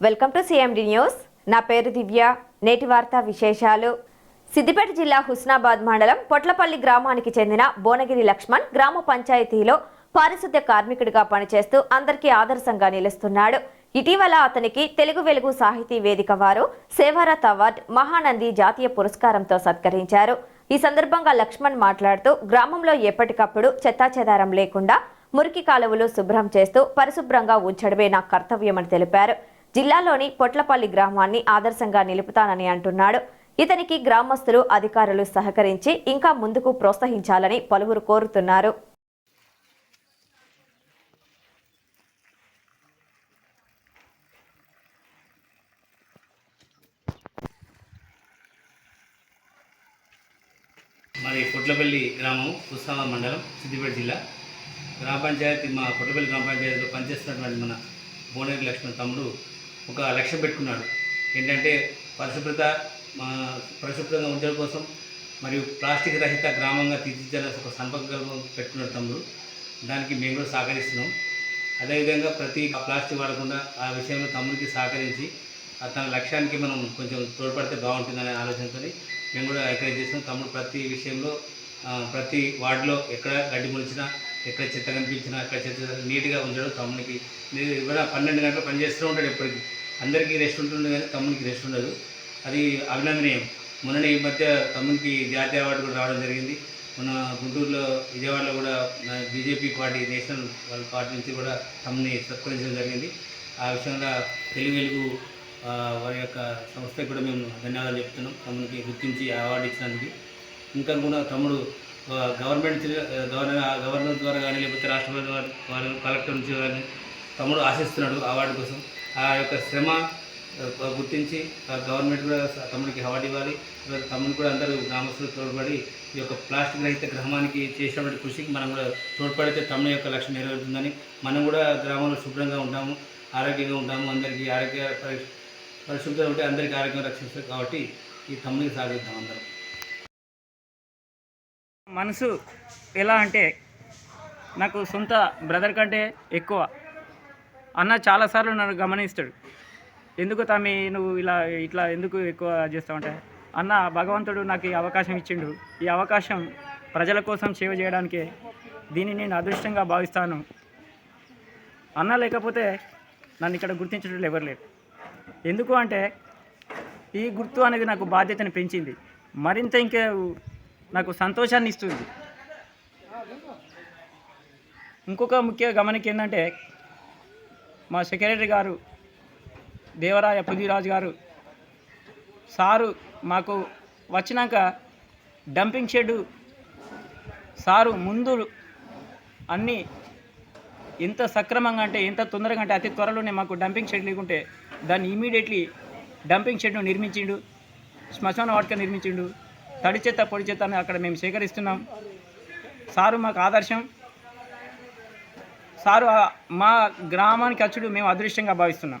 Welcome to CMD news నా పేరు దివ్య. నేటి వార్త విశేషాలు. సిద్దిపేట జిల్లా హుస్నాబాద్ మండలం పొట్లపల్లి గ్రామానికి చెందిన బోనగిరి లక్ష్మణ్ గ్రామ పంచాయతీలో పారిశుద్ధ్య కార్మికుడిగా పనిచేస్తూ అందరికీ ఆదర్శంగా నిలుస్తున్నాడు. ఇటీవల అతనికి తెలుగు వెలుగు సాహితీ వేదిక వారు సేవారత్ అవార్డ్ మహానంది జాతీయ పురస్కారంతో సత్కరించారు. ఈ సందర్భంగా లక్ష్మణ్ మాట్లాడుతూ గ్రామంలో ఎప్పటికప్పుడు చెత్తాచెదారం లేకుండా మురికి కాలువలు శుభ్రం చేస్తూ పరిశుభ్రంగా ఉంచడమే నా కర్తవ్యమని తెలిపారు. జిల్లాలోని పొట్లపల్లి గ్రామాన్ని ఆదర్శంగా నిలుపుతానని అంటున్నాడు. ఇతనికి గ్రామస్తులు అధికారులు సహకరించి ఇంకా ముందుకు ప్రోత్సహించాలని పలువురు కోరుతున్నారు. మరి పొట్లపల్లి గ్రామం ఉత్సావ మండలం సిద్దిపేట జిల్లా. గ్రామ పంచాయతీ మా పొట్లపల్లి గ్రామ పంచాయతీలో పనిచేస్తున్నటువంటి మన బోనేరు లక్ష్మణ్ తమ్ముడు ఒక లక్ష్యం పెట్టుకున్నాడు. ఏంటంటే పరిశుభ్రత పరిశుభ్రంగా ఉంచడం కోసం మరియు ప్లాస్టిక్ రహిత గ్రామంగా తీర్చిదిద్దాలని ఒక సంపకల్పం పెట్టుకున్నాడు తమ్ముడు. దానికి మేము కూడా సహకరిస్తున్నాం. అదేవిధంగా ప్రతి ప్లాస్టిక్ వాడకుండా ఆ విషయంలో తమ్ముడికి సహకరించి తన లక్ష్యానికి మనం కొంచెం తోడ్పడితే బాగుంటుందనే ఆలోచనతో మేము కూడా ఎంకరేజ్ చేస్తున్నాం. తమ్ముడు ప్రతి విషయంలో ప్రతి వార్డులో ఎక్కడ గడ్డి మొలిచినా ఎక్కడ చెత్త కనిపించినా ఎక్కడ చెత్త నీట్గా ఉంచడం తమ్మునికి. ఇవాళ పన్నెండు గంటలు పనిచేస్తూ ఉంటాడు ఎప్పటికీ. అందరికీ రెస్ట్ ఉంటుంది కానీ తమ్మునికి రెస్ట్ ఉండదు. అది అభినందనీయం. మొన్న ఈ మధ్య తమ్మునికి జాతీయ అవార్డు కూడా రావడం జరిగింది. మన గుంటూరులో విజయవాడలో కూడా బీజేపీ పార్టీ నేషనల్ వాళ్ళ పార్టీ నుంచి కూడా తమ్ముని సత్కరించడం జరిగింది. ఆ విషయంలో తెలుగు వెలుగు వారి యొక్క సంస్థకి కూడా మేము ధన్యవాదాలు చెప్తున్నాం తమ్మునికి గుర్తించి అవార్డు ఇచ్చినందుకు. ఇంకా కూడా తమ్ముడు గవర్నమెంట్ ఆ, గవర్నర్ గవర్నర్ ద్వారా కానీ లేకపోతే రాష్ట్రపతి వారి కలెక్టర్ నుంచి కానీ తమ్ముడు ఆశిస్తున్నాడు అవార్డు కోసం. ఆ యొక్క శ్రమ గుర్తించి ఆ గవర్నమెంట్ కూడా తమ్ముడికి అవార్డు ఇవ్వాలి. తమ్ముడు కూడా అందరూ గ్రామస్తులు తోడ్పడి ఈ యొక్క ప్లాస్టిక్ రహిత గ్రామానికి చేసినటువంటి కృషికి మనం కూడా తోడ్పడితే తమ్ముడి యొక్క లక్ష్యం నెరవేరుతుందని మనం కూడా గ్రామంలో శుభ్రంగా ఉంటాము ఆరోగ్యంగా ఉంటాము అందరికీ ఆరోగ్య పరి- పరిశుభ్రత ఉంటే అందరికీ ఆరోగ్యం రక్షిస్తారు కాబట్టి ఈ తమ్ముడికి సాగిద్దాం అందరం. మనసు ఎలా అంటే నాకు సొంత బ్రదర్ కంటే ఎక్కువ. అన్న చాలాసార్లు నన్ను గమనిస్తాడు. ఎందుకు తమ్మి నువ్వు ఇలా ఇట్లా ఎందుకు ఎక్కువ చేస్తావంటే అన్న భగవంతుడు నాకు ఈ అవకాశం ఇచ్చిండు. ఈ అవకాశం ప్రజల కోసం సేవ చేయడానికే. దీన్ని నేను అదృష్టంగా భావిస్తాను. అన్న లేకపోతే నన్ను ఇక్కడ గుర్తించడం ఎవరు లేరు. ఎందుకు అంటే ఈ గుర్తు అనేది నాకు బాధ్యతను పెంచింది. మరింత ఇంకా నాకు సంతోషాన్ని ఇస్తుంది. ఇంకొక ముఖ్య గమనిక ఏంటంటే మా సెక్రటరీ గారు దేవరాయ పృథ్వీరాజు గారు సారు మాకు వచ్చినాక డంపింగ్ షెడ్ సారు ముందు అన్నీ ఎంత సక్రమంగా అంటే ఎంత తొందరగా అంటే అతి త్వరలోనే మాకు డంపింగ్ షెడ్ లేకుంటే దాన్ని ఇమీడియట్లీ డంపింగ్ షెడ్ను నిర్మించిండు శ్మశాన వాటిక నిర్మించిండు. తడి చెత్త పొడి చెత్త అక్కడ మేము సేకరిస్తున్నాం. సారు మాకు ఆదర్శం. సారు మా గ్రామానికి అచ్చుడు మేము అదృష్టంగా భావిస్తున్నాం.